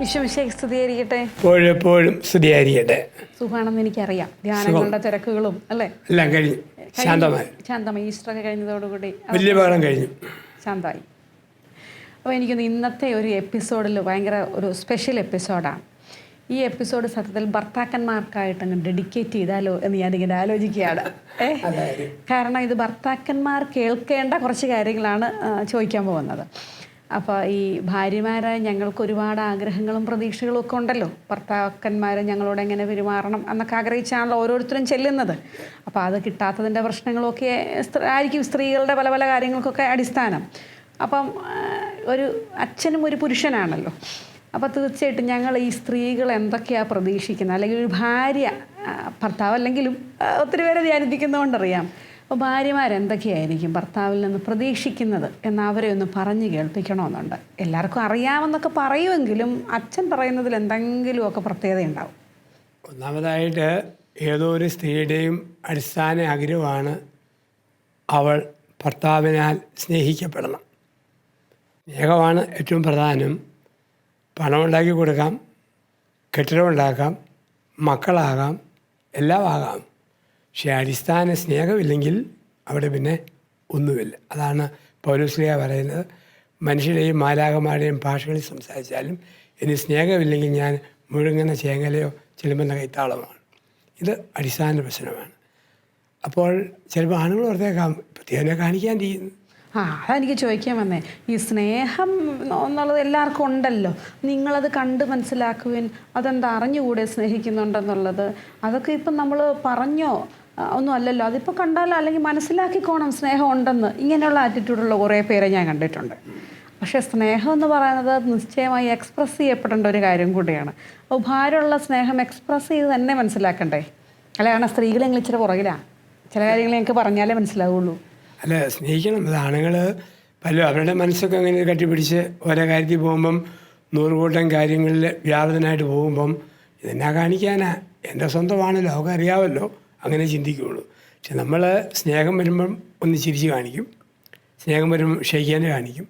വിശ്വവിശേഷ സ്ഥിരീകരിക്കട്ടെ എപ്പോഴെപ്പോഴും സ്തുതിയായിരിക്കട്ടെ. സുഖമാണെന്ന് എനിക്കറിയാം. ധ്യാനങ്ങളുടെ തിരക്കുകളും അല്ലേ? എല്ലാം കഴിഞ്ഞു. ശാന്തമായി. ശാന്തമായി. ഈസ്റ്ററൊക്കെ കഴിഞ്ഞതോടുകൂടി വലിയ പാഠം കഴിഞ്ഞു. ശാന്തമായി. അപ്പോൾ എനിക്കൊന്ന് ഇന്നത്തെ ഒരു എപ്പിസോഡിൽ ഭയങ്കര ഒരു സ്പെഷ്യൽ എപ്പിസോഡാണ്. ഈ എപ്പിസോഡ് സത്യത്തിൽ ഭർത്താക്കന്മാർക്കായിട്ട് അങ്ങ് ഡെഡിക്കേറ്റ് ചെയ്താലോ എന്ന് ഞാനിങ്ങനെ ആലോചിക്കുകയാണ്. ഏ? കാരണം ഇത് ഭർത്താക്കന്മാർ കേൾക്കേണ്ട കുറച്ച് കാര്യങ്ങളാണ് ചോദിക്കാൻ പോകുന്നത്. അപ്പോൾ ഈ ഭാര്യമാരായ ഞങ്ങൾക്ക് ഒരുപാട് ആഗ്രഹങ്ങളും പ്രതീക്ഷകളും ഒക്കെ ഉണ്ടല്ലോ. ഭർത്താക്കന്മാർ ഞങ്ങളോട് എങ്ങനെ പെരുമാറണം എന്നൊക്കെ ആഗ്രഹിച്ചാണല്ലോ ഓരോരുത്തരും ചെല്ലുന്നത്. അപ്പോൾ അത് കിട്ടാത്തതിന്റെ പ്രശ്നങ്ങളൊക്കെ ആയിരിക്കും സ്ത്രീകളുടെ പല പല കാര്യങ്ങൾക്കൊക്കെ അടിസ്ഥാനം. അപ്പം ഒരു അച്ഛനും ഒരു പുരുഷനാണല്ലോ. അപ്പോൾ തീർച്ചയായിട്ടും ഞങ്ങൾ ഈ സ്ത്രീകൾ എന്തൊക്കെയാണ് പ്രതീക്ഷിക്കുന്നത്? അല്ലെങ്കിൽ ഒരു ഭാര്യ ഭർത്താവ് അല്ലെങ്കിലും ഒത്തിരി പേരെ ധ്യാനിപ്പിക്കുന്നതുകൊണ്ടറിയാം. അപ്പോൾ ഭാര്യമാരെന്തൊക്കെയായിരിക്കും ഭർത്താവിൽ നിന്ന് പ്രതീക്ഷിക്കുന്നത് എന്ന് അവരെ ഒന്ന് പറഞ്ഞു കേൾപ്പിക്കണമെന്നുണ്ട്. എല്ലാവർക്കും അറിയാമെന്നൊക്കെ പറയുമെങ്കിലും അച്ഛൻ പറയുന്നതിൽ എന്തെങ്കിലുമൊക്കെ പ്രത്യേകത ഉണ്ടാവും ഒന്നാമതായിട്ട് ഏതോ ഒരു സ്ത്രീയുടെയും അടിസ്ഥാന ആഗ്രഹമാണ് അവൾ ഭർത്താവിനാൽ സ്നേഹിക്കപ്പെടണം. സ്നേഹമാണ് ഏറ്റവും പ്രധാനം. പണം ഉണ്ടാക്കി കൊടുക്കാം കെട്ടിടമുണ്ടാക്കാം മക്കളാകാം എല്ലാം ആകാം പക്ഷേ അടിസ്ഥാന സ്നേഹമില്ലെങ്കിൽ അവിടെ പിന്നെ ഒന്നുമില്ല. അതാണ് പൗരസ്ലിയ പറയുന്നത്. മനുഷ്യരെയും മാലാകമാരുടെയും ഭാഷകളിൽ സംസാരിച്ചാലും ഇനി സ്നേഹമില്ലെങ്കിൽ ഞാൻ മുഴുങ്ങുന്ന ചേങ്ങലയോ ചിലമ്പുന്ന കൈത്താളമാണ് ഇത് അടിസ്ഥാന പ്രശ്നമാണ്. അപ്പോൾ ചിലപ്പോൾ ആണുങ്ങൾ ഓർത്തേക്കാം കാണിക്കാൻ ചെയ്യുന്നു. ആ അതെനിക്ക് ചോദിക്കാൻ വന്നേ. ഈ സ്നേഹം എന്നുള്ളത് എല്ലാവർക്കും ഉണ്ടല്ലോ. നിങ്ങളത് കണ്ട് മനസ്സിലാക്കുവിൻ. അതെന്താ അറിഞ്ഞുകൂടെ സ്നേഹിക്കുന്നുണ്ടെന്നുള്ളത്? അതൊക്കെ ഇപ്പം നമ്മൾ പറഞ്ഞോ? ഒന്നും അല്ലല്ലോ. അതിപ്പോൾ കണ്ടാലോ അല്ലെങ്കിൽ മനസ്സിലാക്കിക്കോണം സ്നേഹം ഉണ്ടെന്ന് ഇങ്ങനെയുള്ള ആറ്റിറ്റ്യൂഡുള്ള കുറേ പേരെ ഞാൻ കണ്ടിട്ടുണ്ട്. പക്ഷേ സ്നേഹം എന്ന് പറയുന്നത് നിശ്ചയമായി എക്സ്പ്രസ് ചെയ്യപ്പെടേണ്ട ഒരു കാര്യം കൂടിയാണ്. അപ്പോൾ ഭാരമുള്ള സ്നേഹം എക്സ്പ്രസ് ചെയ്ത് തന്നെ മനസ്സിലാക്കണ്ടേ? അല്ല കാരണം സ്ത്രീകളെങ്കിലും ഇച്ചിരി പുറകിലാണ് ചില കാര്യങ്ങൾ ഞങ്ങൾക്ക് പറഞ്ഞാലേ മനസ്സിലാവുള്ളൂ. അല്ല സ്നേഹിക്കണം. അത് ആണുങ്ങൾ പല അവരുടെ മനസ്സൊക്കെ അങ്ങനെ കട്ടിപ്പിടിച്ച് ഓരോ കാര്യത്തിൽ പോകുമ്പം നൂറുകൂട്ടം കാര്യങ്ങളിൽ വ്യാപൃതനായിട്ട് പോകുമ്പം ഇതെന്നാ കാണിക്കാനാ? എന്റെ സ്വന്തമാണ് അവർക്ക് അറിയാമല്ലോ അങ്ങനെ ചിന്തിക്കുകയുള്ളൂ. പക്ഷെ നമ്മൾ സ്നേഹം വരുമ്പം ഒന്ന് ചിരിച്ച് കാണിക്കും. സ്നേഹം വരുമ്പം ക്ഷയിക്കാൻ കാണിക്കും.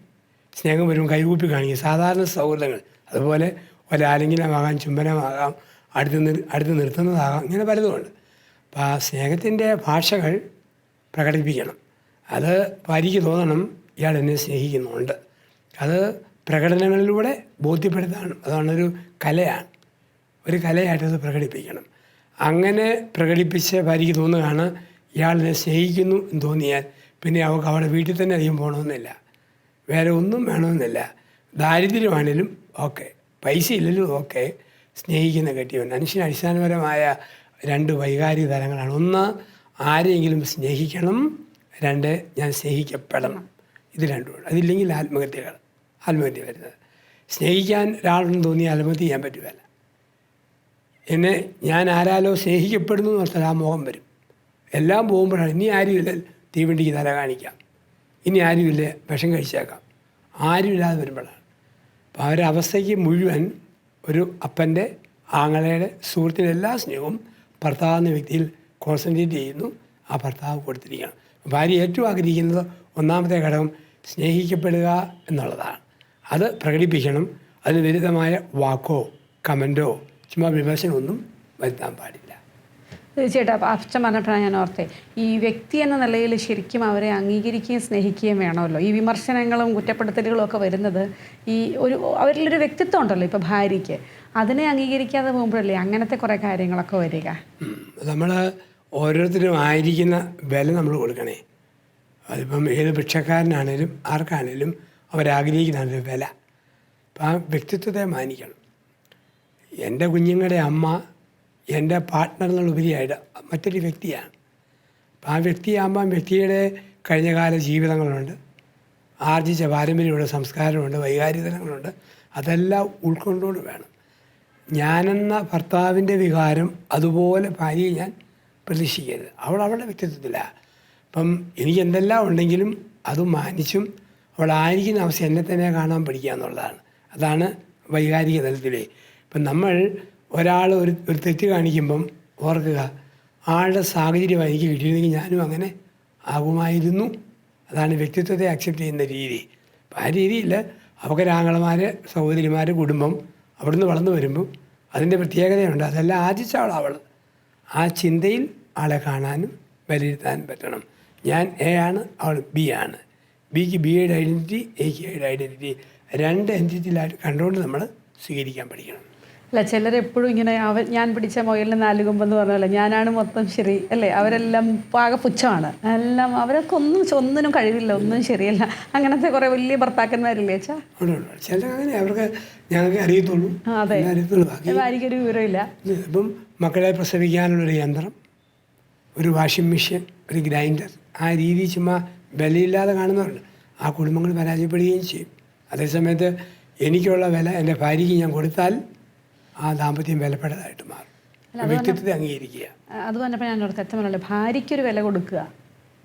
സ്നേഹം വരുമ്പോൾ കൈകൂപ്പി കാണിക്കും. സാധാരണ സൗഹൃദങ്ങൾ. അതുപോലെ ഒരാലിംഗനമാകാം ചുംബനമാകാം അടുത്ത് നിർ അടുത്ത് നിർത്തുന്നതാകാം ഇങ്ങനെ പലതുമുണ്ട് അപ്പോൾ ആ സ്നേഹത്തിന്റെ ഭാഷകൾ പ്രകടിപ്പിക്കണം. അത് ഭാര്യയ്ക്ക് തോന്നണം ഇയാൾ എന്നെ സ്നേഹിക്കുന്നുണ്ട്. അത് പ്രകടനങ്ങളിലൂടെ ബോധ്യപ്പെടുത്താണ് അതാണൊരു കലയാണ്. ഒരു കലയായിട്ടത് പ്രകടിപ്പിക്കണം. അങ്ങനെ പ്രകടിപ്പിച്ച ഭാര്യയ്ക്ക് തോന്നുകയാണ് ഇയാളിനെ സ്നേഹിക്കുന്നു എന്ന് തോന്നിയാൽ പിന്നെ അവൾക്ക് അവളുടെ വീട്ടിൽ തന്നെ അധികം പോകണമെന്നില്ല. വേറെ ഒന്നും വേണമെന്നില്ല. ദാരിദ്ര്യമാണേലും ഓക്കെ. പൈസ ഇല്ലെങ്കിലും ഓക്കെ. സ്നേഹിക്കുന്ന കെട്ടിയവൻ. മനുഷ്യന് അടിസ്ഥാനപരമായ രണ്ട് വൈകാരിക തലങ്ങളാണ്. ഒന്ന് ആരെയെങ്കിലും സ്നേഹിക്കണം. രണ്ട് ഞാൻ സ്നേഹിക്കപ്പെടണം. ഇത് രണ്ടുമാണ് അതില്ലെങ്കിൽ ആത്മഹത്യകൾ. ആത്മഹത്യ വരുന്നത്. സ്നേഹിക്കാൻ ഒരാളെന്ന് തോന്നി ആത്മഹത്യ ചെയ്യാൻ പറ്റുമല്ല എന്നെ ഞാൻ ആരാലോ സ്നേഹിക്കപ്പെടുന്നു എന്ന് പറഞ്ഞാൽ ആ മോഹം വരും. എല്ലാം പോകുമ്പോഴാണ് ഇനി ആരുമില്ല തീവണ്ടിക്ക് തല കാണിക്കാം. ഇനി ആരുമില്ല വിഷം കഴിച്ചേക്കാം. ആരുമില്ലാതെ വരുമ്പോഴാണ്. അപ്പോൾ ആ ഒരു അവസ്ഥയ്ക്ക് മുഴുവൻ ഒരു അപ്പന്റെ ആങ്ങളയുടെ സുഹൃത്തിന്റെ എല്ലാ സ്നേഹവും ഭർത്താവ് എന്ന വ്യക്തിയിൽ കോൺസെൻട്രേറ്റ് ചെയ്യുന്നു. ആ ഭർത്താവ് കൊടുത്തിരിക്കുകയാണ്. ഭാര്യ ഏറ്റവും ആഗ്രഹിക്കുന്നത് ഒന്നാമത്തെ ഘടകം സ്നേഹിക്കപ്പെടുക എന്നുള്ളതാണ്. അത് പ്രകടിപ്പിക്കണം. അതിന് വിരുദ്ധമായ വാക്കോ കമന്റോ ചുമ്മാ വിമർശനമൊന്നും വരുത്താൻ പാടില്ല. തീർച്ചയായിട്ടും അപ്പം അച്ഛൻ പറഞ്ഞപ്പോഴാണ് ഞാൻ ഓർത്തെ. ഈ വ്യക്തി എന്ന നിലയിൽ ശരിക്കും അവരെ അംഗീകരിക്കുകയും സ്നേഹിക്കുകയും വേണമല്ലോ. ഈ വിമർശനങ്ങളും കുറ്റപ്പെടുത്തലുകളും ഒക്കെ വരുന്നത് ഈ ഒരു അവരിലൊരു വ്യക്തിത്വം ഉണ്ടല്ലോ ഇപ്പോൾ ഭാര്യയ്ക്ക്. അതിനെ അംഗീകരിക്കാതെ പോകുമ്പോഴല്ലേ അങ്ങനത്തെ കുറേ കാര്യങ്ങളൊക്കെ വരിക? നമ്മൾ ഓരോരുത്തരും ആയിരിക്കുന്ന വില നമ്മൾ കൊടുക്കണേ. അതിപ്പം ഏത് ഭിക്ഷക്കാരനാണേലും ആർക്കാണേലും അവരാഗ്രഹിക്കുന്ന ഒരു വില. അപ്പം ആ വ്യക്തിത്വത്തെ മാനിക്കണം. എന്റെ കുഞ്ഞുങ്ങളുടെ അമ്മ എന്റെ പാർട്ട്ണർ എന്നുള്ളപരിയായിട്ട് മറ്റൊരു വ്യക്തിയാണ്. അപ്പം ആ വ്യക്തിയാകുമ്പം വ്യക്തിയുടെ കഴിഞ്ഞകാല ജീവിതങ്ങളുണ്ട്. ആർജിച്ച പാരമ്പര്യമുണ്ട് സംസ്കാരമുണ്ട് വൈകാരികതലങ്ങളുണ്ട് അതെല്ലാം ഉൾക്കൊണ്ടുകൊണ്ട് വേണം. ഞാനെന്ന ഭർത്താവിന്റെ വികാരം അതുപോലെ ഭാര്യയെ ഞാൻ പ്രതീക്ഷിക്കരുത്. അവൾ അവളുടെ വ്യക്തിത്വത്തിലാണ് അപ്പം എനിക്ക് എന്തെല്ലാം ഉണ്ടെങ്കിലും അത് മാനിച്ചും അവളായിരിക്കുന്ന അവസ്ഥ എന്നെ തന്നെ കാണാൻ പഠിക്കുക എന്നുള്ളതാണ്. അതാണ് വൈകാരിക തലത്തിലെ ഇപ്പം നമ്മൾ ഒരാൾ ഒരു ഒരു തെറ്റ് കാണിക്കുമ്പം ഓർക്കുക ആളുടെ സാഹചര്യം എനിക്ക് കിട്ടിയിരുന്നെങ്കിൽ ഞാനും അങ്ങനെ ആകുമായിരുന്നു. അതാണ് വ്യക്തിത്വത്തെ അക്സെപ്റ്റ് ചെയ്യുന്ന രീതി. അപ്പം ആ രീതിയിൽ അവകരാങ്ങളമാർ സഹോദരിമാർ കുടുംബം അവിടുന്ന് വളർന്നു വരുമ്പോൾ അതിന്റെ പ്രത്യേകതയുണ്ട്. അതെല്ലാം ആർജിച്ച ആളാണ് അവൾ. ആ ചിന്തയിൽ ആളെ കാണാനും വിലയിരുത്താനും പറ്റണം. ഞാൻ എ ആണ് അവൾ ബി ആണ്. ബിക്ക് ബിയുടെ ഐഡന്റിറ്റി എക്ക് എയുടെ ഐഡന്റിറ്റി രണ്ട് എന്റിറ്റിയിലായിട്ട് കണ്ടുകൊണ്ട് നമ്മൾ സ്വീകരിക്കാൻ പഠിക്കണം. അല്ല ചിലരെപ്പോഴും ഇങ്ങനെ അവർ ഞാൻ പിടിച്ച മുയലിന് നാലുകൊമ്പെന്ന് പറഞ്ഞല്ലോ ഞാനാണ് മൊത്തം ശരി അല്ലേ? അവരെല്ലാം പാക പുച്ഛമാണ്. എല്ലാം അവരൊക്കെ ഒന്നും ഒന്നിനും കഴിവില്ല ഒന്നും ശരിയല്ല. അങ്ങനത്തെ കുറേ വലിയ ഭർത്താക്കന്മാരില്ലേ അച്ഛാ? ഉണ്ട് ഉണ്ട്. ചില അങ്ങനെ അവർക്ക് ഞങ്ങൾക്ക് അറിയത്തുള്ളൂ. അതെ. വിവരമില്ല ഇപ്പം മക്കളെ പ്രസവിക്കാനുള്ളൊരു യന്ത്രം ഒരു വാഷിംഗ് മെഷീൻ ഒരു ഗ്രൈൻഡർ ആ രീതി ചുമ്മാ വിലയില്ലാതെ കാണുന്നവരുണ്ട്. ആ കുടുംബങ്ങൾ പരാജയപ്പെടുകയും ചെയ്യും. അതേസമയത്ത് എനിക്കുള്ള വില എന്റെ ഭാര്യയ്ക്ക് ഞാൻ കൊടുത്താൽ ആ ദാമ്പത്യം വിലപ്പെട്ടതായിട്ട് മാറും. വ്യക്തിത്വത്തെ അംഗീകരിക്കുക. അത് പറഞ്ഞപ്പോൾ ഞാൻ ഓർത്ത് പറഞ്ഞല്ലോ ഭാര്യയ്ക്കൊരു വില കൊടുക്കുക.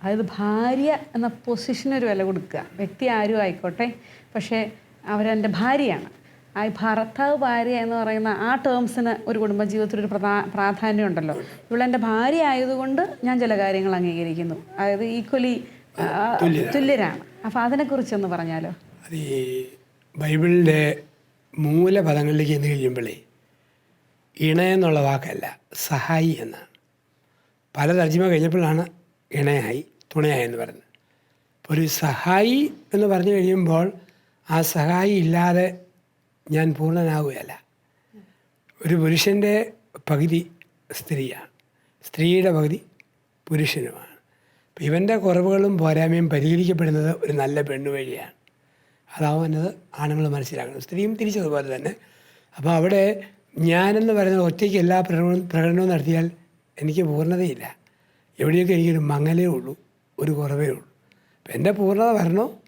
അതായത് ഭാര്യ എന്ന പൊസിഷനൊരു വില കൊടുക്കുക. വ്യക്തി ആരും ആയിക്കോട്ടെ പക്ഷേ അവരെന്റെ ഭാര്യയാണ്. ആ ഭർത്താവ് ഭാര്യ എന്ന് പറയുന്ന ആ ടേംസിന് ഒരു കുടുംബജീവിതത്തിൽ ഒരു പ്രധാ പ്രാധാന്യം ഉണ്ടല്ലോ ഇവളെന്റെ ഭാര്യ ആയതുകൊണ്ട് ഞാൻ ചില കാര്യങ്ങൾ അംഗീകരിക്കുന്നു. അതായത് ഈക്വലി തുല്യരാണ്. അപ്പോൾ അതിനെക്കുറിച്ചൊന്ന് പറഞ്ഞാലോ? അത് ഈ ബൈബിളിന്റെ മൂലപദങ്ങളിലേക്ക് ചെന്ന് കഴിയുമ്പോഴേ ഇണ എന്നുള്ള വാക്കല്ല സഹായി എന്നാണ് പല തർജിമ കഴിഞ്ഞപ്പോഴാണ് ഇണയായി തുണയായി എന്ന് പറയുന്നത് അപ്പോൾ ഒരു സഹായി എന്ന് പറഞ്ഞു കഴിയുമ്പോൾ ആ സഹായി ഇല്ലാതെ ഞാൻ പൂർണനാവുകയല്ല. ഒരു പുരുഷന്റെ പകുതി സ്ത്രീയാണ്. സ്ത്രീയുടെ പകുതി പുരുഷനുമാണ്. അപ്പോൾ ഇവന്റെ കുറവുകളും പോരായ്മയും പരിഹരിക്കപ്പെടുന്നത് ഒരു നല്ല പെണ്ണു വഴിയാണ്. അതാവുന്നത് ആണുങ്ങൾ മനസ്സിലാക്കണം. സ്ത്രീയും തിരിച്ചതുപോലെ തന്നെ. അപ്പോൾ അവിടെ ഞാനെന്ന് പറയുന്നത് ഒറ്റയ്ക്ക് എല്ലാ പ്രകടനവും പ്രകടനവും നടത്തിയാൽ എനിക്ക് പൂർണതയില്ല. എവിടെയൊക്കെ എനിക്കൊരു മങ്ങലേ ഉള്ളൂ ഒരു കുറവേ ഉള്ളൂ. അപ്പം എന്റെ പൂർണത വരണോ?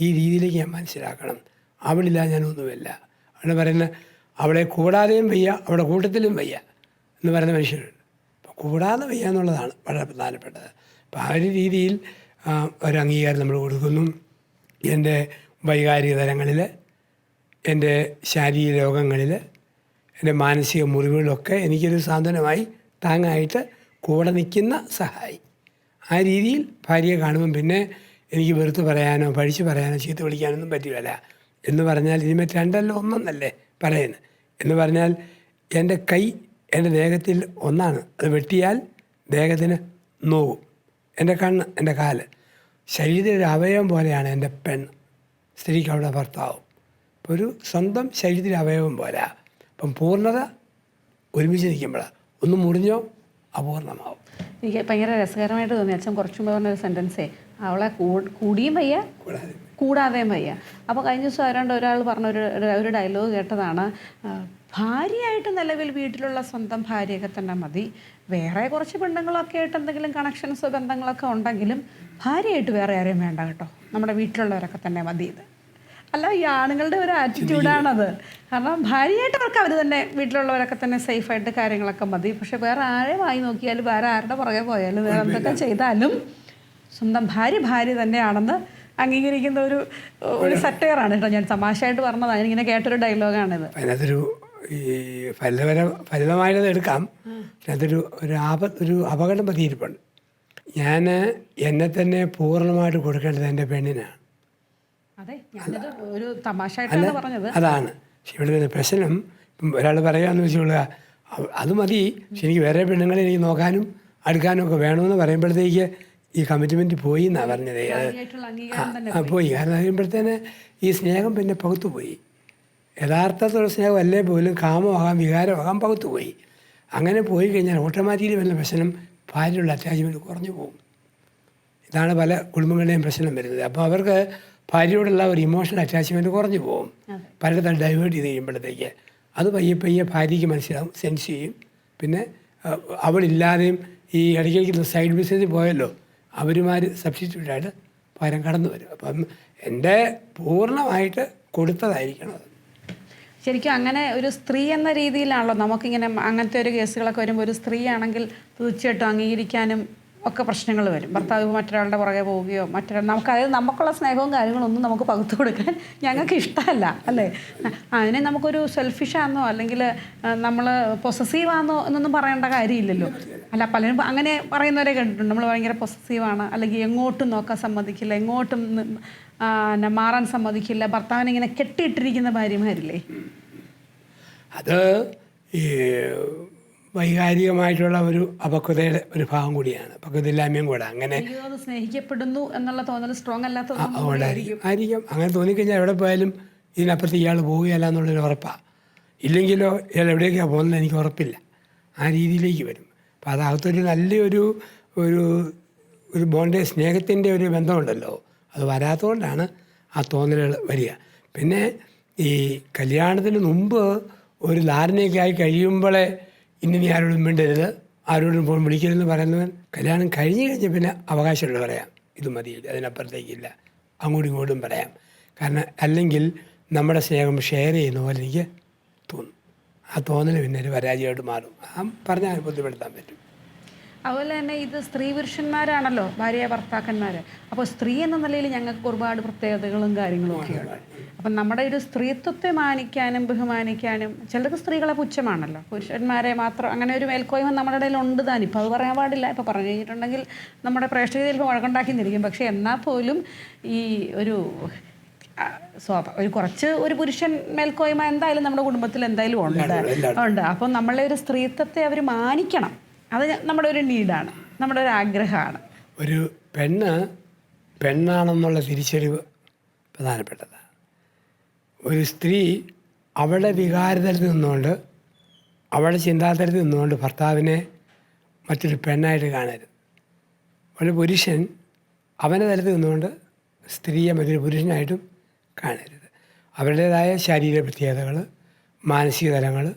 ഈ രീതിയിലേക്ക് ഞാൻ മനസ്സിലാക്കണം. അവളില്ല ഞാനൊന്നുമില്ല. അവിടെ പറയുന്ന അവളെ കൂടാതെയും വയ്യ അവളുടെ കൂട്ടത്തിലും വയ്യ എന്ന് പറയുന്ന മനുഷ്യരുണ്ട്. അപ്പോൾ കൂടാതെ വയ്യ എന്നുള്ളതാണ് വളരെ പ്രധാനപ്പെട്ടത്. അപ്പോൾ ആ ഒരു രീതിയിൽ ഒരു അംഗീകാരം നമ്മൾ കൊടുക്കുന്നു. എന്റെ വൈകാരിക തലങ്ങളിൽ എന്റെ ശാരീരിക രോഗങ്ങളിൽ എന്റെ മാനസിക മുറിവുകളൊക്കെ എനിക്കൊരു സാന്ത്വനമായി താങ്ങായിട്ട് കൂടെ നിൽക്കുന്ന സഹായി. ആ രീതിയിൽ ഭാര്യയെ കാണുമ്പം പിന്നെ എനിക്ക് വെറുത്ത് പറയാനോ പഴിച്ച് പറയാനോ ചീത്ത വിളിക്കാനൊന്നും പറ്റില്ല എന്ന് പറഞ്ഞാൽ ഇതിന്മേൽ രണ്ടല്ല ഒന്നല്ലേ പറയുന്നത്. എന്ന് പറഞ്ഞാൽ എന്റെ കൈ എന്റെ ദേഹത്തിൽ ഒന്നാണ്. അത് വെട്ടിയാൽ ദേഹത്തിന് നോവും. എന്റെ കണ്ണ് എന്റെ കാൽ. ശരീരത്തിന്റെ ഒരു അവയവം പോലെയാണ് എന്റെ പെണ്ണ്. സ്ത്രീക്ക് അവിടെ ഭർത്താവും. ഒരു സ്വന്തം ശരീരത്തിലെ അവയവം പോലെ. അപ്പം പൂർണത ഒരുമിച്ച് നിൽക്കുമ്പോഴാണ് ഒന്ന് മുറിഞ്ഞോ അപൂർണമാവും. എനിക്ക് ഭയങ്കര രസകരമായിട്ട് തോന്നി. അച്ഛൻ കുറച്ചു മുമ്പ് പറഞ്ഞൊരു സെന്റൻസേ അവളെ കൂടിയും വയ്യ കൂടാതെ. കൂടാതെയും വയ്യ. അപ്പോൾ കഴിഞ്ഞ ദിവസം ആരാണ്ട് ഒരാൾ പറഞ്ഞ ഒരു ഒരു- ഡയലോഗ് കേട്ടതാണ് ഭാര്യയായിട്ട് നിലവിൽ വീട്ടിലുള്ള സ്വന്തം ഭാര്യയൊക്കെ തന്നെ മതി. വേറെ കുറച്ച് പെണ്ണുങ്ങളൊക്കെ ആയിട്ട് എന്തെങ്കിലും കണക്ഷൻസോ ബന്ധങ്ങളൊക്കെ ഉണ്ടെങ്കിലും ഭാര്യയായിട്ട് വേറെ ആരെയും വേണ്ട കേട്ടോ. നമ്മുടെ വീട്ടിലുള്ളവരൊക്കെ തന്നെ മതി ഇത്. അല്ല ഈ ആണുങ്ങളുടെ ഒരു ആറ്റിറ്റ്യൂഡാണത് കാരണം ഭാര്യയായിട്ട് അവർക്ക് അവർ തന്നെ വീട്ടിലുള്ളവരൊക്കെ തന്നെ സേഫായിട്ട് കാര്യങ്ങളൊക്കെ മതി. പക്ഷെ വേറെ ആരെ വായി നോക്കിയാലും വേറെ ആരുടെ പുറകെ പോയാലും വേറെ എന്തൊക്കെ ചെയ്താലും സ്വന്തം ഭാര്യ ഭാര്യ തന്നെയാണെന്ന് അംഗീകരിക്കുന്ന ഒരു ഒരു സറ്റയറാണ് കേട്ടോ ഞാൻ തമാശയായിട്ട് പറഞ്ഞതാണ് ഇങ്ങനെ കേട്ടൊരു ഡയലോഗാണിത്. അതിനകത്തൊരു ഈ ഫലപര ഫലിതമായത് എടുക്കാം. അതിനകത്തൊരു ഒരു ആപ ഒരു അപകടം പതിയിരിപ്പുണ്ട് ഞാൻ എന്നെ തന്നെ പൂർണമായിട്ട് കൊടുക്കേണ്ടത് എന്റെ പെണ്ണിനാണ്. അതെ ഞാനിത് ഒരു തമാശയായിട്ടാണ് പറഞ്ഞത്. അതാണ്. പക്ഷെ ഇവിടെ വരുന്ന പ്രശ്നം. ഒരാൾ പറയുകയെന്ന് വെച്ചുകൊള്ളുക അത് മതി. പക്ഷെ എനിക്ക് വേറെ പെണ്ണുങ്ങളെ എനിക്ക് നോക്കാനും അടുക്കാനും ഒക്കെ വേണമെന്ന് പറയുമ്പോഴത്തേക്ക് ഈ കമ്മിറ്റ്മെന്റ് പോയി എന്നാണ് പറഞ്ഞത്. അത് പോയി. കാരണം കഴിയുമ്പോഴത്തേന് ഈ സ്നേഹം പിന്നെ പകുത്തു പോയി. യഥാർത്ഥത്തിലുള്ള സ്നേഹം അല്ലേ പോലും കാമമാകാം വികാരമാകാം പകുത്തു പോയി. അങ്ങനെ പോയി കഴിഞ്ഞാൽ ഓട്ടോമാറ്റിക്കലി വരുന്ന പ്രശ്നം ഭാര്യയുള്ള അറ്റാച്ച്മെന്റ് കുറഞ്ഞു പോകും. ഇതാണ് പല കുടുംബങ്ങളുടെയും പ്രശ്നം വരുന്നത്. അപ്പോൾ അവർക്ക് ഭാര്യയോടുള്ള ഒരു ഇമോഷണൽ അറ്റാച്ച്മെന്റ് കുറഞ്ഞു പോകും പലയിടത്തും ഡൈവേർട്ട് ചെയ്ത് കഴിയുമ്പോഴത്തേക്ക് അത് പയ്യെ പയ്യെ ഭാര്യയ്ക്ക് മനസ്സിലാവും സെൻസ് ചെയ്യും. പിന്നെ അവളില്ലാതെയും ഈ ഇടയ്ക്കിടയ്ക്ക് സൈഡ് ബിസിനസ്സിൽ പോയല്ലോ. അവരുമാർ സബ്സ്റ്റിറ്റ്യൂട്ടായിട്ട് പകരം കടന്നു വരും. അപ്പം എന്റെ പൂർണമായിട്ട് കൊടുത്തതായിരിക്കണം അത്. ശരിക്കും അങ്ങനെ ഒരു സ്ത്രീ എന്ന രീതിയിലാണല്ലോ നമുക്കിങ്ങനെ അങ്ങനത്തെ ഒരു കേസുകളൊക്കെ വരുമ്പോൾ ഒരു സ്ത്രീ ആണെങ്കിൽ തീർച്ചയായിട്ടും അംഗീകരിക്കാനും ഒക്കെ പ്രശ്നങ്ങൾ വരും. ഭർത്താവ് മറ്റൊരാളുടെ പുറകെ പോവുകയോ മറ്റൊരാൾ നമുക്ക് അതായത് നമുക്കുള്ള സ്നേഹവും കാര്യങ്ങളൊന്നും നമുക്ക് പകുത്തു കൊടുക്കാൻ ഞങ്ങൾക്ക് ഇഷ്ടമല്ല അല്ലേ? അതിനെ നമുക്കൊരു സെൽഫിഷാന്നോ അല്ലെങ്കിൽ നമ്മൾ പൊസസീവാന്നോ എന്നൊന്നും പറയേണ്ട കാര്യമില്ലല്ലോ. അല്ല പലരും അങ്ങനെ പറയുന്നവരെ കണ്ടിട്ടുണ്ട്. നമ്മൾ ഭയങ്കര പൊസസീവാണ് അല്ലെങ്കിൽ എങ്ങോട്ടും നോക്കാൻ സമ്മതിക്കില്ല എങ്ങോട്ടും പിന്നെ മാറാൻ സമ്മതിക്കില്ല. ഭർത്താവിനെ ഇങ്ങനെ കെട്ടിയിട്ടിരിക്കുന്ന ഭാര്യമാരില്ലേ? അത് ഈ വൈകാരികമായിട്ടുള്ള ഒരു അപക്വതയുടെ ഒരു ഭാഗം കൂടിയാണ്. പക്വതയില്ലായ്മയും കൂടെ. അങ്ങനെ സ്നേഹിക്കപ്പെടുന്നു എന്നുള്ള തോന്നൽ സ്ട്രോങ് അല്ലാത്ത അതുകൊണ്ടായിരിക്കും ആയിരിക്കും. അങ്ങനെ തോന്നിക്കഴിഞ്ഞാൽ എവിടെ പോയാലും ഇതിനപ്പുറത്ത് ഇയാൾ പോവുകയല്ല എന്നുള്ളൊരു ഉറപ്പാണ് ഇല്ലെങ്കിലോ ഇയാൾ എവിടേക്കാണ് പോകുന്നത് എനിക്ക് ഉറപ്പില്ല. ആ രീതിയിലേക്ക് വരും. അപ്പോൾ അതകത്തൊരു നല്ലൊരു ഒരു ഒരു ബോണ്ടെ സ്നേഹത്തിന്റെ ഒരു ബന്ധമുണ്ടല്ലോ. അത് വരാത്തതുകൊണ്ടാണ് ആ തോന്നലുകൾ വരിക. പിന്നെ ഈ കല്യാണത്തിന് മുമ്പ് ഒരു ധാരണയൊക്കെ ആയി കഴിയുമ്പോഴേ ഇനി നീ ആരോടും മിണ്ടരുത്. ആരോടും ഫോൺ വിളിക്കരുതെന്ന് പറയുന്നവൻ കല്യാണം കഴിഞ്ഞ് കഴിഞ്ഞ പിന്നെ അവകാശമുള്ള പറയാം. ഇത് മതിയില്ല അതിനപ്പുറത്തേക്കില്ല. അങ്ങോട്ടും ഇങ്ങോട്ടും പറയാം. കാരണം അല്ലെങ്കിൽ നമ്മുടെ സ്നേഹം ഷെയർ ചെയ്യുന്ന പോലെ എനിക്ക് തോന്നും. ആ തോന്നൽ പിന്നെ ഒരു പരാജയമായിട്ട് മാറും. ആ പറഞ്ഞാൽ ബുദ്ധിപ്പെടുത്താൻ പറ്റും. അതുപോലെ തന്നെ ഇത് സ്ത്രീ പുരുഷന്മാരാണല്ലോ ഭാര്യ ഭർത്താക്കന്മാർ അപ്പോൾ സ്ത്രീ എന്ന നിലയിൽ ഞങ്ങൾക്ക് ഒരുപാട് പ്രത്യേകതകളും കാര്യങ്ങളും ഒക്കെയുണ്ട്. അപ്പം നമ്മുടെ ഒരു സ്ത്രീത്വത്തെ മാനിക്കാനും ബഹുമാനിക്കാനും ചിലർക്ക് സ്ത്രീകളെ പുച്ഛമാണല്ലോ. പുരുഷന്മാരെ മാത്രം അങ്ങനെ ഒരു മേൽക്കോയ്മ നമ്മുടെ ഇടയിൽ ഉണ്ട് താൻ. ഇപ്പോൾ അത് പറയാൻ പാടില്ല. ഇപ്പോൾ പറഞ്ഞു കഴിഞ്ഞിട്ടുണ്ടെങ്കിൽ നമ്മുടെ പ്രേക്ഷകർ ചിലപ്പോൾ വഴക്കുണ്ടാക്കി നിൽക്കും പക്ഷേ എന്നാൽ പോലും ഈ ഒരു സ്വാഭ ഒരു കുറച്ച് ഒരു പുരുഷൻ മേൽക്കോയ്മ എന്തായാലും നമ്മുടെ കുടുംബത്തിൽ എന്തായാലും ഉണ്ട്. ഉണ്ട് അപ്പം നമ്മളെ ഒരു സ്ത്രീത്വത്തെ അവർ മാനിക്കണം. അത് നമ്മുടെ ഒരു നീഡാണ്. നമ്മുടെ ഒരു ആഗ്രഹമാണ്. ഒരു പെണ്ണ് പെണ്ണാണെന്നുള്ള തിരിച്ചറിവ് പ്രധാനപ്പെട്ടതാണ്. ഒരു സ്ത്രീ അവളുടെ വികാരതലത്തിൽ നിന്നുകൊണ്ട് അവളുടെ ചിന്താതലത്തിൽ നിന്നുകൊണ്ട് ഭർത്താവിനെ മറ്റൊരു പെണ്ണായിട്ട് കാണരുത്. ഒരു പുരുഷൻ അവന്റെ തലത്തിൽ നിന്നുകൊണ്ട് സ്ത്രീയെ മറ്റൊരു പുരുഷനായിട്ടും കാണരുത്. അവരുടേതായ ശാരീരിക പ്രത്യേകതകൾ മാനസിക തലങ്ങൾ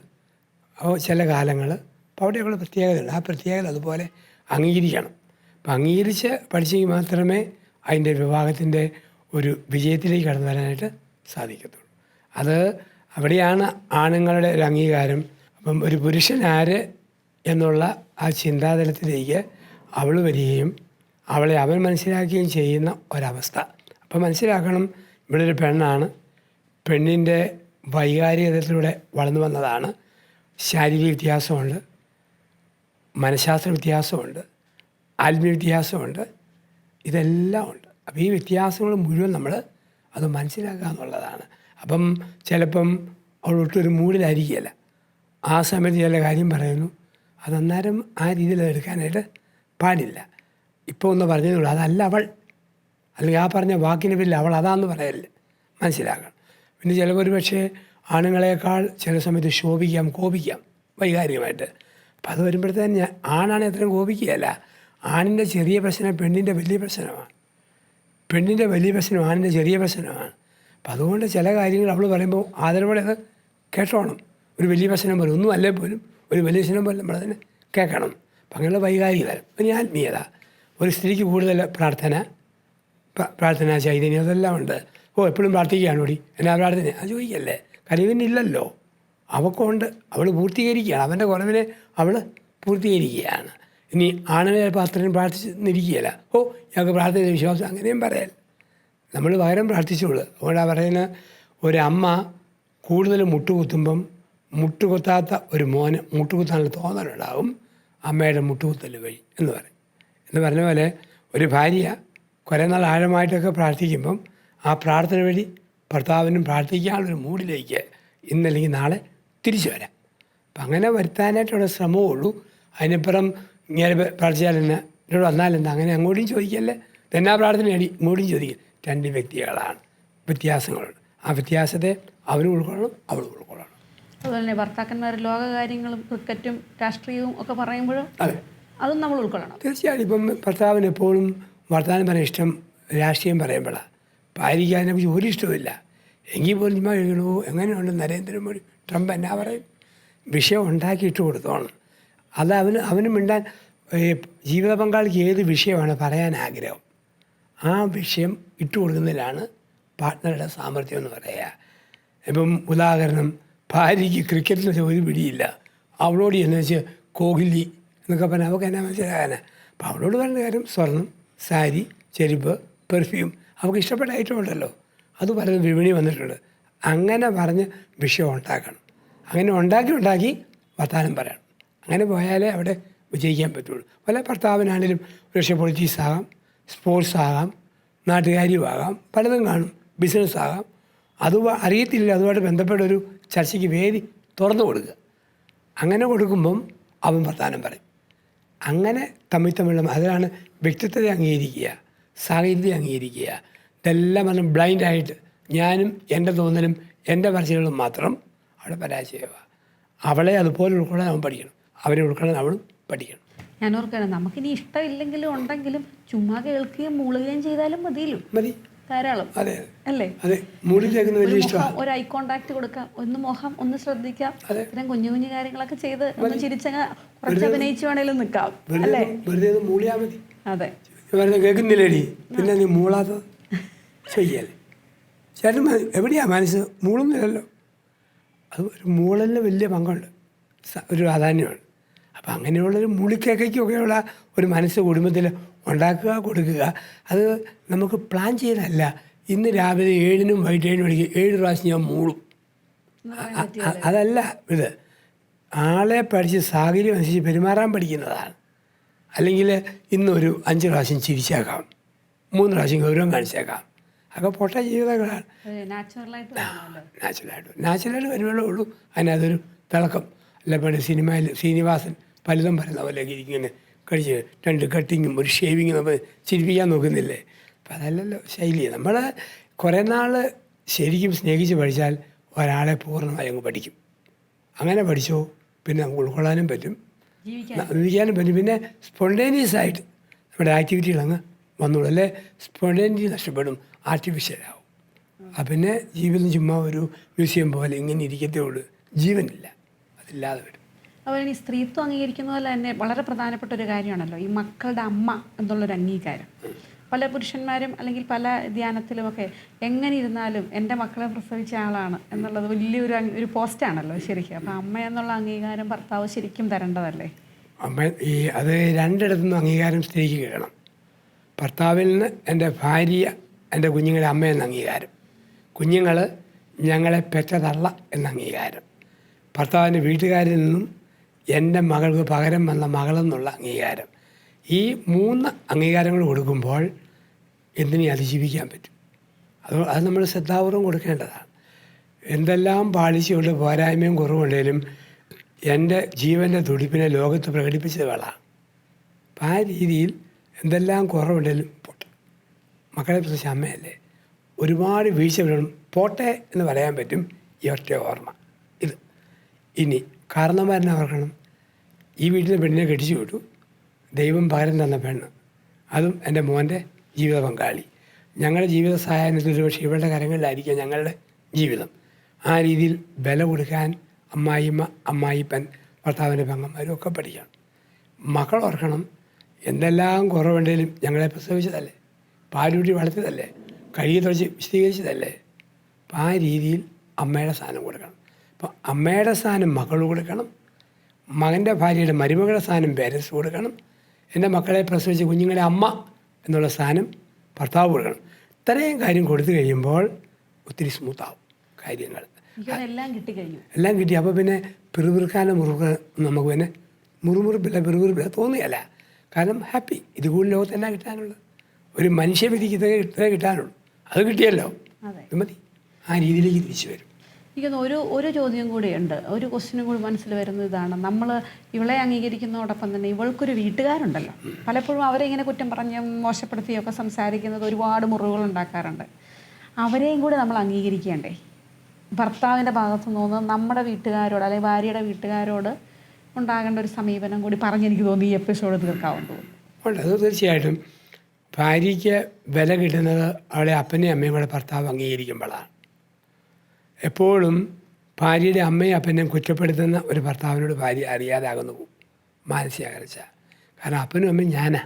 ചില കാലങ്ങൾ അപ്പോൾ അവിടെയുള്ള പ്രത്യേകതയുണ്ട് ആ പ്രത്യേകത അതുപോലെ അംഗീകരിക്കണം. അപ്പം അംഗീകരിച്ച് പഠിച്ചെങ്കിൽ മാത്രമേ അതിന്റെ വിഭാഗത്തിന്റെ ഒരു വിജയത്തിലേക്ക് കടന്നു വരാനായിട്ട് സാധിക്കത്തുള്ളൂ. അത് അവിടെയാണ് ആണുങ്ങളുടെ ഒരു അംഗീകാരം. അപ്പം ഒരു പുരുഷൻ ആര് എന്നുള്ള ആ ചിന്താതലത്തിലേക്ക് അവൾ വരികയും അവളെ അവൻ മനസ്സിലാക്കുകയും ചെയ്യുന്ന ഒരവസ്ഥ. അപ്പം മനസ്സിലാക്കണം ഇവിടെ ഒരു പെണ്ണാണ്. പെണ്ണിന്റെ വൈകാരികതയിലൂടെ വളർന്നു വന്നതാണ്. ശാരീരിക വ്യത്യാസമുണ്ട്. മനഃശാസ്ത്ര വ്യത്യാസമുണ്ട് ആത്മീയ വ്യത്യാസമുണ്ട് ഇതെല്ലാം ഉണ്ട്. അപ്പോൾ ഈ വ്യത്യാസങ്ങൾ മുഴുവൻ നമ്മൾ അത് മനസ്സിലാക്കുക എന്നുള്ളതാണ്. അപ്പം ചിലപ്പം അവൾ ഒട്ടൊരു മൂഡിലായിരിക്കുകയല്ല ആ സമയത്ത് ചില കാര്യം പറയുന്നു അതന്നേരം ആ രീതിയിൽ എടുക്കാനായിട്ട് പാടില്ല. ഇപ്പോൾ ഒന്ന് പറഞ്ഞതുള്ളൂ അതല്ല അവൾ. അല്ലെങ്കിൽ ആ പറഞ്ഞ വാക്കിന് പേരിൽ അവൾ അതാന്ന് പറയല്ല മനസ്സിലാക്കണം. പിന്നെ ചിലപ്പോൾ ഒരു പക്ഷേ ആണുങ്ങളെക്കാൾ ചില സമയത്ത് ശോഭിക്കാം കോപിക്കാം വൈകാരികമായിട്ട്. അപ്പം അത് വരുമ്പോഴത്തേന് ഞാൻ ആണാണ് എത്രയും കോപിക്കുകയല്ല. ആണിന്റെ ചെറിയ പ്രശ്നം പെണ്ണിന്റെ വലിയ പ്രശ്നമാണ്. പെണ്ണിന്റെ വലിയ പ്രശ്നം ആണിന്റെ ചെറിയ പ്രശ്നമാണ്. അപ്പം അതുകൊണ്ട് ചില കാര്യങ്ങൾ അവൾ പറയുമ്പോൾ ആദരവോടെ അത് കേട്ടോണം. ഒരു വലിയ പ്രശ്നം പോലും ഒന്നും അല്ലേ പോലും ഒരു വലിയ പ്രശ്നം പോലും നമ്മളതിനെ കേൾക്കണം. അപ്പം അങ്ങനെയുള്ള വൈകാരികത പിന്നെ ആത്മീയത ഒരു സ്ത്രീക്ക് കൂടുതൽ പ്രാർത്ഥന പ്രാർത്ഥന ചൈതന്യം അതെല്ലാം ഉണ്ട്. ഓ എപ്പോഴും പ്രാർത്ഥിക്കുകയാണ് ഓടി എന്നാ പ്രാർത്ഥന? അത് ചോദിക്കല്ലേ? കഴിവിനില്ലല്ലോ അവക്കുണ്ട്. അവൾ പൂർത്തീകരിക്കുകയാണ്. അവന്റെ കുറവിനെ അവൾ പൂർത്തീകരിക്കുകയാണ്. ഇനി ആണവേ പാത്രം പ്രാർത്ഥിച്ചിരിക്കുകയല്ല ഓ ഞങ്ങൾക്ക് പ്രാർത്ഥന വിശ്വാസം അങ്ങനെയും പറയാൻ നമ്മൾ പകരം പ്രാർത്ഥിച്ചോളൂ അതുകൊണ്ടാണ് പറയുന്നത് ഒരമ്മ കൂടുതൽ മുട്ടുകുത്തുമ്പം മുട്ടുകുത്താത്ത ഒരു മോന് മുട്ടുകുത്താനുള്ള തോന്നലുണ്ടാകും. അമ്മയുടെ മുട്ടുകുത്തൽ വഴി എന്ന് പറയും. എന്ന് പറഞ്ഞ പോലെ ഒരു ഭാര്യ കുറേ നാൾ ആഴമായിട്ടൊക്കെ പ്രാർത്ഥിക്കുമ്പം ആ പ്രാർത്ഥന വഴി ഭർത്താവിനും പ്രാർത്ഥിക്കാനുള്ളൊരു മൂഡിലേക്ക് ഇന്നല്ലെങ്കിൽ നാളെ തിരിച്ചു വരാം. അപ്പം അങ്ങനെ വരുത്താനായിട്ടുള്ള ശ്രമമേ ഉള്ളൂ. അതിനപ്പുറം ഇങ്ങനെ പ്രാർത്ഥിച്ചാൽ തന്നെ എന്നോട് വന്നാലെന്താ അങ്ങനെ അങ്ങോട്ടും ചോദിക്കല്ലേ? തന്നെ പ്രാർത്ഥന? അടി ഇങ്ങോട്ടും ചോദിക്കും. രണ്ട് വ്യക്തികളാണ്. വ്യത്യാസങ്ങളുണ്ട്. ആ വ്യത്യാസത്തെ അവനും ഉൾക്കൊള്ളണം അവളും ഉൾക്കൊള്ളണം. അതുപോലെ തന്നെ ഭർത്താക്കന്മാർ ലോക കാര്യങ്ങളും ക്രിക്കറ്റും രാഷ്ട്രീയവും ഒക്കെ പറയുമ്പോഴും അതെ. അതും നമ്മൾ ഉൾക്കൊള്ളണം. തീർച്ചയായും ഇപ്പം ഭർത്താവിന് എപ്പോഴും വർത്തമാനം പറയാൻ ഇഷ്ടം രാഷ്ട്രീയം പറയുമ്പോഴാണ് ഭാര്യയ്ക്ക് അതിനെക്കുറിച്ച് ഒരു ഇഷ്ടമില്ല എങ്കിൽ പോലും ചുമ്മാ എഴുതണോ? എങ്ങനെയുണ്ട്? നരേന്ദ്രമോദി ട്രംപ് എന്നാ പറയും? വിഷയം ഉണ്ടാക്കിയിട്ട് കൊടുത്തോണം. അത് അവന് അവന് മിണ്ടാൻ ജീവിത പങ്കാളിക്ക് ഏത് വിഷയമാണ് പറയാൻ ആഗ്രഹം? ആ വിഷയം ഇട്ട് കൊടുക്കുന്നതിലാണ് പാർട്ട്ണറുടെ സാമർഥ്യം എന്ന് പറയുക. ഇപ്പം ഉദാഹരണം ഭാര്യയ്ക്ക് ക്രിക്കറ്റിൽ ഒരു പിടിയില്ല. അവളോട് എന്ന് വെച്ച് കോഹ്ലി എന്നൊക്കെ പറഞ്ഞാൽ അവൾക്ക് എന്നാ മനസ്സിലാകാനാ? അപ്പം അവളോട് പറഞ്ഞ കാര്യം സ്വർണം സാരി ചെരുപ്പ് പെർഫ്യൂം അവൾക്ക് ഇഷ്ടപ്പെട്ട ഐറ്റം ഉണ്ടല്ലോ. അത് പലതും വിപണി വന്നിട്ടുണ്ട്. അങ്ങനെ പറഞ്ഞ് വിഷയം ഉണ്ടാക്കണം. അങ്ങനെ ഉണ്ടാക്കി ഉണ്ടാക്കി വർത്തമാനം പറയണം. അങ്ങനെ പോയാലേ അവിടെ വിജയിക്കാൻ പറ്റുള്ളൂ. പല ഭർത്താവിനാണെങ്കിലും പക്ഷേ പൊളിറ്റിക്സ് ആകാം സ്പോർട്സ് ആകാം നാട്ടുകാരിയും ആകാം പലതും കാണും ബിസിനസ് ആകാം. അത് അറിയത്തില്ല. അതുമായിട്ട് ബന്ധപ്പെട്ട ഒരു ചർച്ചയ്ക്ക് വേദി തുറന്നു കൊടുക്കുക. അങ്ങനെ കൊടുക്കുമ്പം അവൻ വർത്താനം പറയും. അങ്ങനെ തമ്മിൽ തമ്മിലുള്ള അതിലാണ് വ്യക്തിത്വത്തെ അംഗീകരിക്കുക സാഹിത്യത്തെ അംഗീകരിക്കുക. ഇതെല്ലാം പറഞ്ഞ് ബ്ലൈൻഡായിട്ട് ഞാനും എന്റെ തോന്നലും എന്റെ പറച്ചിലുകളും മാത്രം അവിടെ പരാജയമാണ് അവളെ അതുപോലെ ഉൾക്കൊള്ളാൻ അവൻ പഠിക്കണം. അവരെ ഉൾക്കൊള്ളാൻ അവളും പഠിക്കണം. ഞാൻ ഓർക്കാണ് നമുക്കിനി ഇഷ്ടമില്ലെങ്കിലും ഉണ്ടെങ്കിലും ചുമ്മാ കേൾക്കുകയും മൂളുകയും ചെയ്താലും മതിയല്ലോ. മതി. ധാരാളം. അതെ. അല്ലേ? അതെ. മൂടി വലിയ ഇഷ്ടമാണ്. ഒരു ഐ കോണ്ടാക്ട് കൊടുക്കാം. ഒന്ന് മുഖം ഒന്ന് ശ്രദ്ധിക്കാം. ഇത്തരം കുഞ്ഞു കുഞ്ഞു കാര്യങ്ങളൊക്കെ ചെയ്ത് ഒന്ന് ചിരിച്ചങ്ങ് കുറച്ച് അഭിനയിച്ചു വേണേലും നിൽക്കാം. അല്ലേ? വെറുതെ മൂളിയാ മതി. അതെ. കേൾക്കുന്നില്ലേടി? പിന്നെ നീ മൂളാത്തത്? ചെയ്യല്ലേ ചേട്ടൻ എവിടെയാണ് എവിടെയാ മനസ്സ് മൂളുന്നില്ലല്ലോ അത് ഒരു മൂളലിന് വലിയ പങ്കുണ്ട്. ഒരു പ്രാധാന്യമാണ്. അപ്പം അങ്ങനെയുള്ളൊരു മൂളിക്കേക്കൊക്കെയുള്ള ഒരു മനസ്സ് കുടുംബത്തിൽ ഉണ്ടാക്കുക കൊടുക്കുക അത് നമുക്ക് പ്ലാൻ ചെയ്യുന്നതല്ല ഇന്ന് രാവിലെ ഏഴിനും വൈകിട്ട് ഏഴിനും മണിക്ക് ഏഴ് പ്രാവശ്യം ഞാൻ മൂളും. അതല്ല ഇത്. ആളെ പഠിച്ച് സാഹചര്യം അനുസരിച്ച് പെരുമാറാൻ പഠിക്കുന്നതാണ്. അല്ലെങ്കിൽ ഇന്നൊരു അഞ്ച് പ്രാവശ്യം ചിരിച്ചേക്കാം. മൂന്ന് പ്രാവശ്യം ഗൗരവം കാണിച്ചേക്കാം. അതൊക്കെ പൊട്ട ജീവിതങ്ങളാണ്. നാച്ചുറലായിട്ട് നാച്ചുറലായിട്ട്. വരുമ്പോഴേ ഉള്ളൂ. അതിനകത്തൊരു തിളക്കം. അല്ല പണ്ട് സിനിമയിൽ ശ്രീനിവാസൻ പലതും പറയുന്ന പോലെ ഇങ്ങനെ കഴിച്ച് രണ്ട് കട്ടിങ്ങും ഒരു ഷേവിങ്ങും നമ്മൾ ചിരിപ്പിക്കാൻ നോക്കുന്നില്ലേ? അപ്പം അതല്ലല്ലോ ശൈലി. നമ്മൾ കുറേ നാൾ ശരിക്കും സ്നേഹിച്ച് പഠിച്ചാൽ ഒരാളെ പൂർണമായി അങ്ങ് പഠിക്കും. അങ്ങനെ പഠിച്ചോ പിന്നെ നമുക്ക് ഉൾക്കൊള്ളാനും പറ്റും. ജീവിക്കാനും പറ്റും. പിന്നെ സ്പോണ്ടേനിയസ് ആയിട്ട് നമ്മുടെ ആക്ടിവിറ്റികൾ അങ്ങ് വന്നോളൂ. അല്ലേ? സ്പോണ്ടേനിറ്റി നഷ്ടപ്പെടും. ആർട്ടിഫിഷ്യലാവും. ആ പിന്നെ ജീവിതം ചുമ്മാ ഒരു മ്യൂസിയം പോലെ ഇങ്ങനെ ഇരിക്കത്തേ ഉള്ളൂ. ജീവനില്ല. അതില്ലാതെ വരും. അതുപോലെ ഈ സ്ത്രീത്വം അംഗീകരിക്കുന്ന പോലെ തന്നെ വളരെ പ്രധാനപ്പെട്ട ഒരു കാര്യമാണല്ലോ. ഈ മക്കളുടെ അമ്മ എന്നുള്ളൊരു അംഗീകാരം. പല പുരുഷന്മാരും അല്ലെങ്കിൽ പല ധ്യാനത്തിലുമൊക്കെ എങ്ങനെ ഇരുന്നാലും എന്റെ മക്കളെ പ്രസവിച്ച ആളാണ് എന്നുള്ളത് വലിയൊരു ഒരു പോസ്റ്റാണല്ലോ ശരിക്കും. അപ്പം അമ്മ എന്നുള്ള അംഗീകാരം ഭർത്താവ് ശരിക്കും തരേണ്ടതല്ലേ? അമ്മ ഈ അത് രണ്ടിടത്തുനിന്നും അംഗീകാരം സ്ത്രീക്ക് കിട്ടണം. ഭർത്താവിൽ നിന്ന് എന്റെ ഭാര്യ എന്റെ കുഞ്ഞുങ്ങളെ അമ്മ എന്ന അംഗീകാരം. കുഞ്ഞുങ്ങൾ ഞങ്ങളെ പെറ്റതള്ള എന്ന അംഗീകാരം. ഭർത്താവിന്റെ വീട്ടുകാരിൽ നിന്നും എന്റെ മകൾക്ക് പകരം വന്ന മകളെന്നുള്ള അംഗീകാരം. ഈ മൂന്ന് അംഗീകാരങ്ങൾ കൊടുക്കുമ്പോൾ എന്തിനെ അതിജീവിക്കാൻ പറ്റും? അത് അത് നമ്മൾ ശ്രദ്ധാപൂർവം കൊടുക്കേണ്ടതാണ്. എന്തെല്ലാം പാളിച്ചുകൊണ്ട് പോരായ്മയും കുറവുണ്ടെങ്കിലും എന്റെ ജീവന്റെ തുടിപ്പിനെ ലോകത്ത് പ്രകടിപ്പിച്ചത് വേളാണ് അപ്പം ആ രീതിയിൽ എന്തെല്ലാം കുറവുണ്ടെങ്കിലും മക്കളെ പ്രശ്നം അമ്മയല്ലേ? ഒരുപാട് വീഴ്ച വരണം പോട്ടെ എന്ന് പറയാൻ പറ്റും ഈ ഒറ്റ ഓർമ്മ. ഇത്. ഇനി കാരണന്മാരനെ ഓർക്കണം. ഈ വീട്ടിലെ പെണ്ണിനെ കെട്ടിച്ചു വിട്ടു. ദൈവം പകരം തന്ന പെണ്ണ്. അതും എന്റെ മോന്റെ ജീവിത പങ്കാളി. ഞങ്ങളുടെ ജീവിത സഹായത്തിൽ ഒരുപക്ഷെ ഇവരുടെ കരങ്ങളിലായിരിക്കും ഞങ്ങളുടെ ജീവിതം. ആ രീതിയിൽ വില കൊടുക്കാൻ അമ്മായിമ്മ അമ്മായിപ്പൻ ഭർത്താവിന്റെ പെങ്ങന്മാരും ഒക്കെ പഠിക്കണം. മക്കൾ ഓർക്കണം. എന്തെല്ലാം കുറവുണ്ടെങ്കിലും ഞങ്ങളെ പ്രസവിച്ചതല്ലേ? പാലൂട്ടി വളർത്തിയതല്ലേ? കഴുകി തുടച്ച് വിശദീകരിച്ചതല്ലേ? അപ്പം ആ രീതിയിൽ അമ്മയുടെ സ്ഥാനം കൊടുക്കണം. അപ്പം അമ്മയുടെ സ്ഥാനം മകൾ കൊടുക്കണം. മകന്റെ ഭാര്യയുടെ മരുമകളുടെ സ്ഥാനം പേരൻസ് കൊടുക്കണം. എന്റെ മക്കളെ പ്രസവിച്ച കുഞ്ഞുങ്ങളെ അമ്മ എന്നുള്ള സ്ഥാനം ഭർത്താവ് കൊടുക്കണം. ഇത്രയും കാര്യം കൊടുത്തു കഴിയുമ്പോൾ ഒത്തിരി സ്മൂത്താവും കാര്യങ്ങൾ. എല്ലാം കിട്ടിക്കഴിഞ്ഞു. എല്ലാം കിട്ടി. അപ്പോൾ പിന്നെ പിറുപിറുക്കാനും മുറുക നമുക്ക് പിന്നെ മുറുമുറുപ്പില്ല പിറുപിറുപ്പില്ല തോന്നുകയല്ല കാരണം ഹാപ്പി ഇത് കൂടുതൽ ലോകത്ത് എന്നാ കിട്ടാനുള്ളത്? ഒരു ഇത്രേ കിട്ടാനുള്ളൂ. അത് കിട്ടിയല്ലോ. അതെ. മതി. ആ രീതിയിലേക്ക് തിരിച്ചു വരും. ഒരു ഒരു ചോദ്യം കൂടിയുണ്ട്. ഒരു ക്വസ്റ്റിനും കൂടി മനസ്സിൽ വരുന്ന ഇതാണ്. നമ്മൾ ഇവളെ അംഗീകരിക്കുന്നതോടൊപ്പം തന്നെ ഇവൾക്കൊരു വീട്ടുകാരുണ്ടല്ലോ. പലപ്പോഴും അവരെ ഇങ്ങനെ കുറ്റം പറഞ്ഞ് മോശപ്പെടുത്തിയൊക്കെ സംസാരിക്കുന്നത് ഒരുപാട് മുറിവുകൾ ഉണ്ടാക്കാറുണ്ട്. അവരെയും കൂടി നമ്മൾ അംഗീകരിക്കേണ്ടേ? ഭർത്താവിന്റെ ഭാഗത്തു നിന്ന് നമ്മുടെ വീട്ടുകാരോട് അല്ലെങ്കിൽ ഭാര്യയുടെ വീട്ടുകാരോട് ഉണ്ടാകേണ്ട ഒരു സമീപനം കൂടി പറഞ്ഞെനിക്ക് തോന്നി ഈ എപ്പിസോഡ് തീർക്കാവുന്നു അത് തീർച്ചയായിട്ടും. ഭാര്യയ്ക്ക് വില കിട്ടുന്നത് അവളെ അപ്പനെയും അമ്മയും കൂടെ ഭർത്താവ് അംഗീകരിക്കുമ്പോഴാണ് എപ്പോഴും ഭാര്യയുടെ അമ്മയും അപ്പനെയും കുറ്റപ്പെടുത്തുന്ന ഒരു ഭർത്താവിനോട് ഭാര്യ അറിയാതാകുന്നു മാനസികാകർച്ച കാരണം അപ്പനും അമ്മയും ഞാനാ.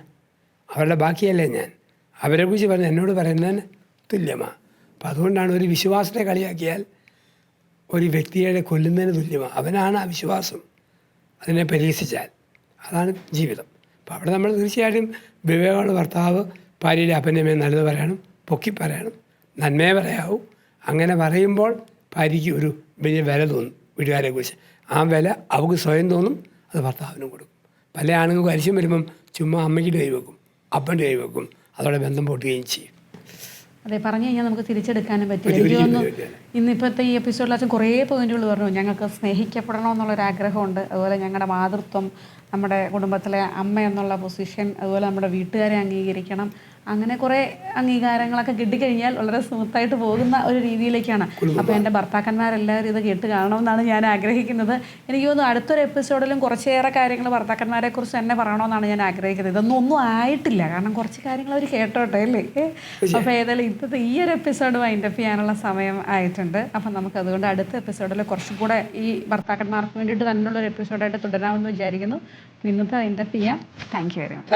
അവരുടെ ബാക്കിയല്ലേ ഞാൻ. അവരെ കുറിച്ച് പറഞ്ഞ് എന്നോട് പറയുന്നതിന് തുല്യമാണ് അപ്പം അതുകൊണ്ടാണ് ഒരു വിശ്വാസത്തെ കളിയാക്കിയാൽ ഒരു വ്യക്തിയെ കൊല്ലുന്നതിന് തുല്യമാണ് അവനാണ് ആ വിശ്വാസം. അതിനെ പരിഹസിച്ചാൽ അതാണ് ജീവിതം. അപ്പോൾ അവിടെ നമ്മൾ തീർച്ചയായിട്ടും വിവേകമുള്ള ഭർത്താവ് ഭാര്യയുടെ അഭിനയമേ നല്ലത് പറയണം പൊക്കി പറയണം നന്മയെ പറയാവൂ. അങ്ങനെ പറയുമ്പോൾ ഭാര്യയ്ക്ക് ഒരു വലിയ വില തോന്നും വീട്ടുകാരെ കുറിച്ച് ആ വില അവൾക്ക് സ്വയം തോന്നും അത് ഭർത്താവിനും കൊടുക്കും. പല ആണുങ്ങൾക്ക് അരിശം വരുമ്പം ചുമ്മാ അമ്മയ്ക്ക് കൈവെക്കും അപ്പന്റെ കൈവെക്കും അതോടെ ബന്ധം പൊട്ടുകയും ചെയ്യും. അതെ പറഞ്ഞു കഴിഞ്ഞാൽ നമുക്ക് തിരിച്ചെടുക്കാനും പറ്റില്ല. എനിക്ക് തോന്നുന്നു ഇന്നിപ്പോഴത്തെ ഈ എപ്പിസോഡിൽ അച്ഛൻ കുറേ പോയിന്റുകൾ പറഞ്ഞു. ഞങ്ങൾക്ക് സ്നേഹിക്കപ്പെടണം എന്നുള്ളൊരു ആഗ്രഹമുണ്ട്. അതുപോലെ ഞങ്ങളുടെ മാതൃത്വം നമ്മുടെ കുടുംബത്തിലെ അമ്മ എന്നുള്ള പൊസിഷൻ അതുപോലെ നമ്മുടെ വീട്ടുകാരെ അംഗീകരിക്കണം. അങ്ങനെ കുറേ അംഗീകാരങ്ങളൊക്കെ കിട്ടിക്കഴിഞ്ഞാൽ വളരെ സ്മൂത്തായിട്ട് പോകുന്ന ഒരു രീതിയിലേക്കാണ്. അപ്പോൾ എന്റെ ഭർത്താക്കന്മാരെല്ലാവരും ഇത് കേട്ട് കാണണമെന്നാണ് ഞാൻ ആഗ്രഹിക്കുന്നത്. എനിക്ക് തോന്നുന്നു അടുത്തൊരു എപ്പിസോഡിലും കുറച്ചേറെ കാര്യങ്ങൾ ഭർത്താക്കന്മാരെ കുറിച്ച് തന്നെ പറയണമെന്നാണ് ഞാൻ ആഗ്രഹിക്കുന്നത്. ഇതൊന്നും ഒന്നും ആയിട്ടില്ല. കാരണം കുറച്ച് കാര്യങ്ങൾ അവർ കേട്ടോട്ടെ അല്ലേ? അപ്പോൾ ഏതായാലും ഇപ്പത്തെ ഈ ഒരു എപ്പിസോഡ് വൈൻഡ് അപ്പ് ചെയ്യാനുള്ള സമയം ആയിട്ടുണ്ട്. അപ്പം നമുക്ക് അതുകൊണ്ട് അടുത്ത എപ്പിസോഡിൽ കുറച്ചും കൂടെ ഈ ഭർത്താക്കന്മാർക്ക് വേണ്ടിയിട്ട് തന്നെയുള്ള ഒരു എപ്പിസോഡായിട്ട് തുടരാമെന്ന് വിചാരിക്കുന്നു. ഇന്നത്തെ വൈൻഡപ്പ് ചെയ്യാം. Thank you very much